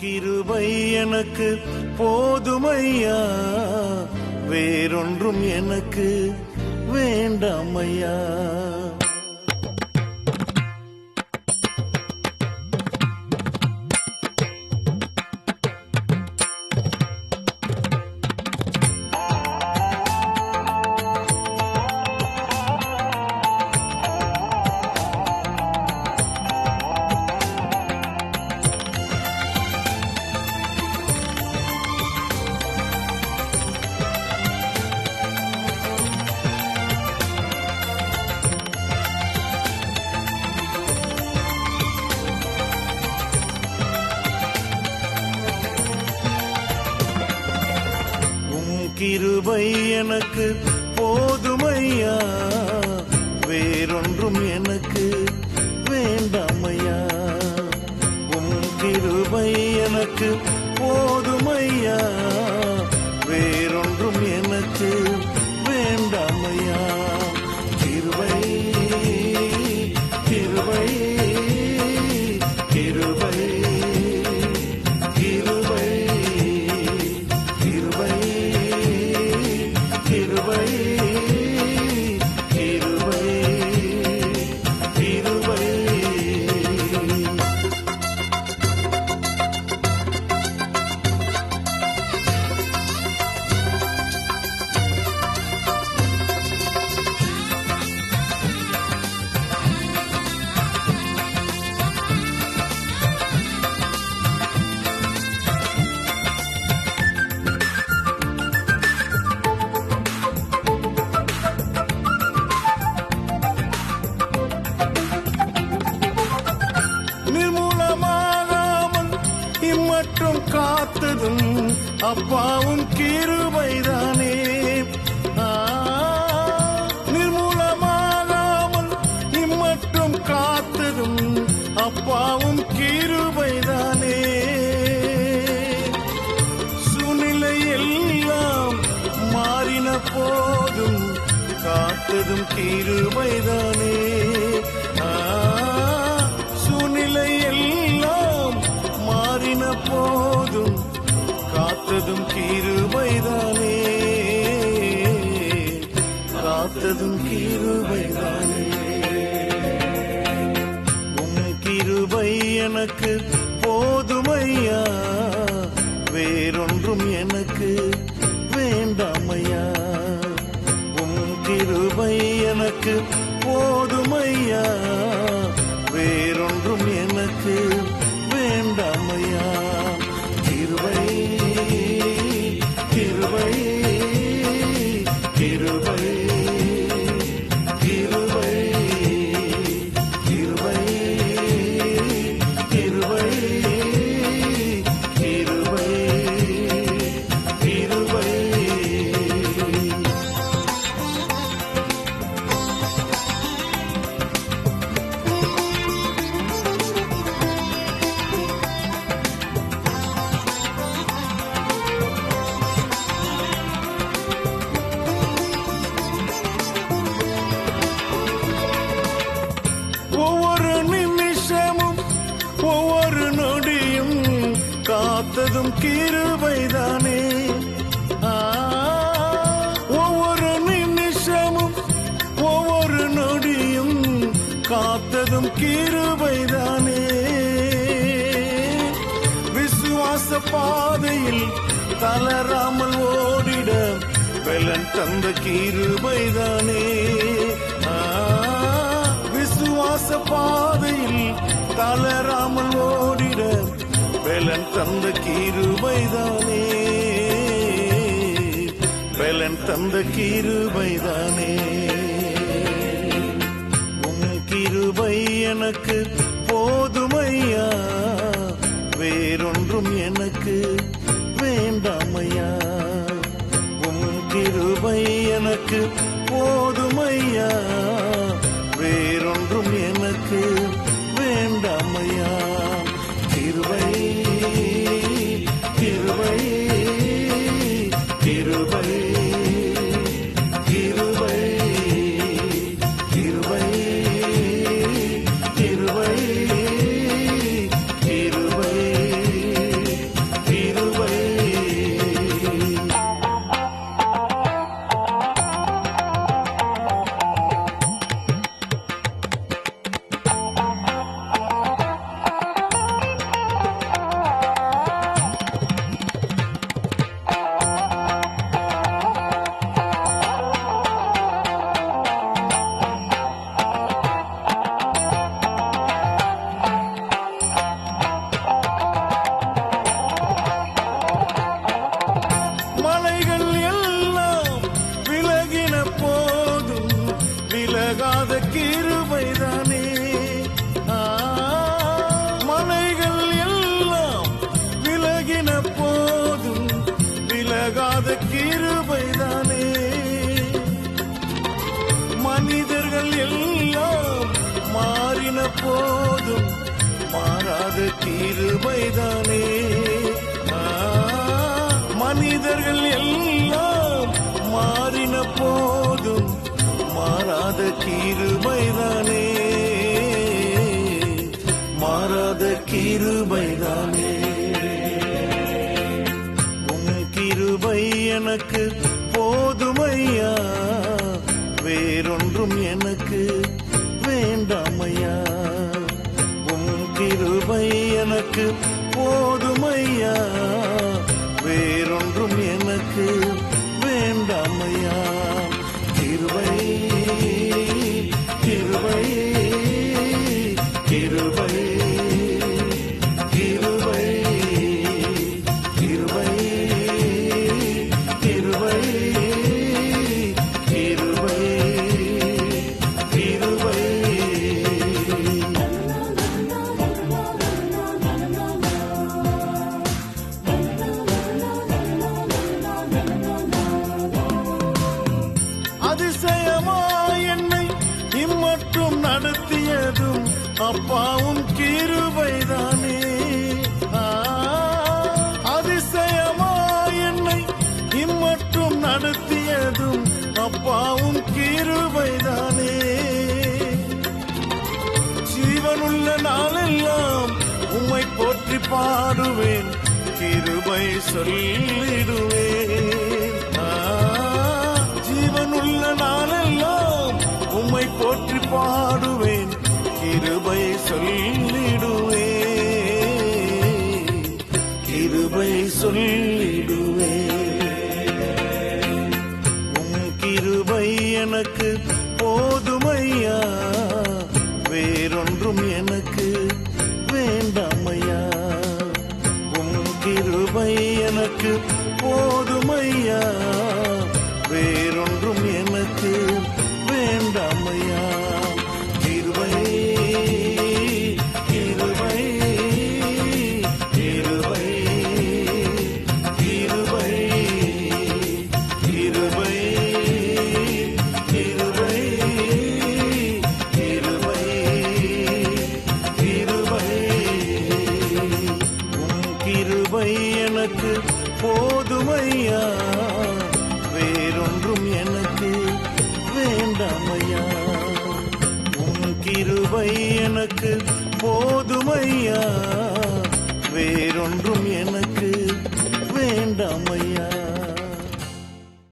கிருபை எனக்கு போதுமையா? வேறொன்றும் எனக்கு வேண்டாமையா? கிருபை எனக்கு போதுமையா? வேறொன்றும் எனக்கு வேண்டாமையா? உம் கிருபை எனக்கு போதுமையா? இம்மற்றும் காத்ததும் அப்பாவும் கிருபைதானே. நிர்மூலமாகாமல் இம்மற்றும் காத்ததும் அப்பாவும் கிருபைதானே. சூழ்நிலை எல்லாம் மாறின போதும் காத்ததும் கிருபைதானே. போதும். காத்ததும் கீருபைதானே காத்ததும் கீருபைதானே உன் கிருபை எனக்கு கிருபைதானே ஒவ்வொரு நிமிஷமும் ஒவ்வொரு நொடியும் காத்ததும் கிருபைதானே. விசுவாச பாதையில் தளராமல் ஓடிட வெள்ளன் தந்த கிருபைதானே. வெலன் தந்த கீருபைதானே. வெலன் தந்த கீருபைதானே. உன் கிருபை எனக்கு போதுமையா? வேறொன்றும் எனக்கு வேண்டாமையா? உன் கிருபை எனக்கு போதுமையா? வேறொன்றும் எனக்கு அது கிருபைதானே மனிதர்கள் எல்லாம் மாறின போதும் மாறாத கிருபைதானே மனிதர்கள் எல்லாம் அப்பாவும் கிருபைதானே. அதிசயமா என்னை இம்மட்டும் நடத்தியதும் அப்பாவும் கிருபைதானே. ஜீவனுள்ள நாளெல்லாம் உம்மை போற்றி பாடுவேன். கிருபை சொல்லிடுவேன் ஜீவனுள்ள நாளெல்லாம் உம்மை போற்றி பாடுவேன். கிருபை சொல்லிடுவே. கிருபை சொல்லிடுவேன் உம் கிருபை எனக்கு போதுமையா? வேறொன்றும் எனக்கு வேண்டாமையா? உம் கிருபை எனக்கு போதுமையா? வேறொன்றும் எனக்கு எனக்கு போதுமையா? வேறொன்றும் என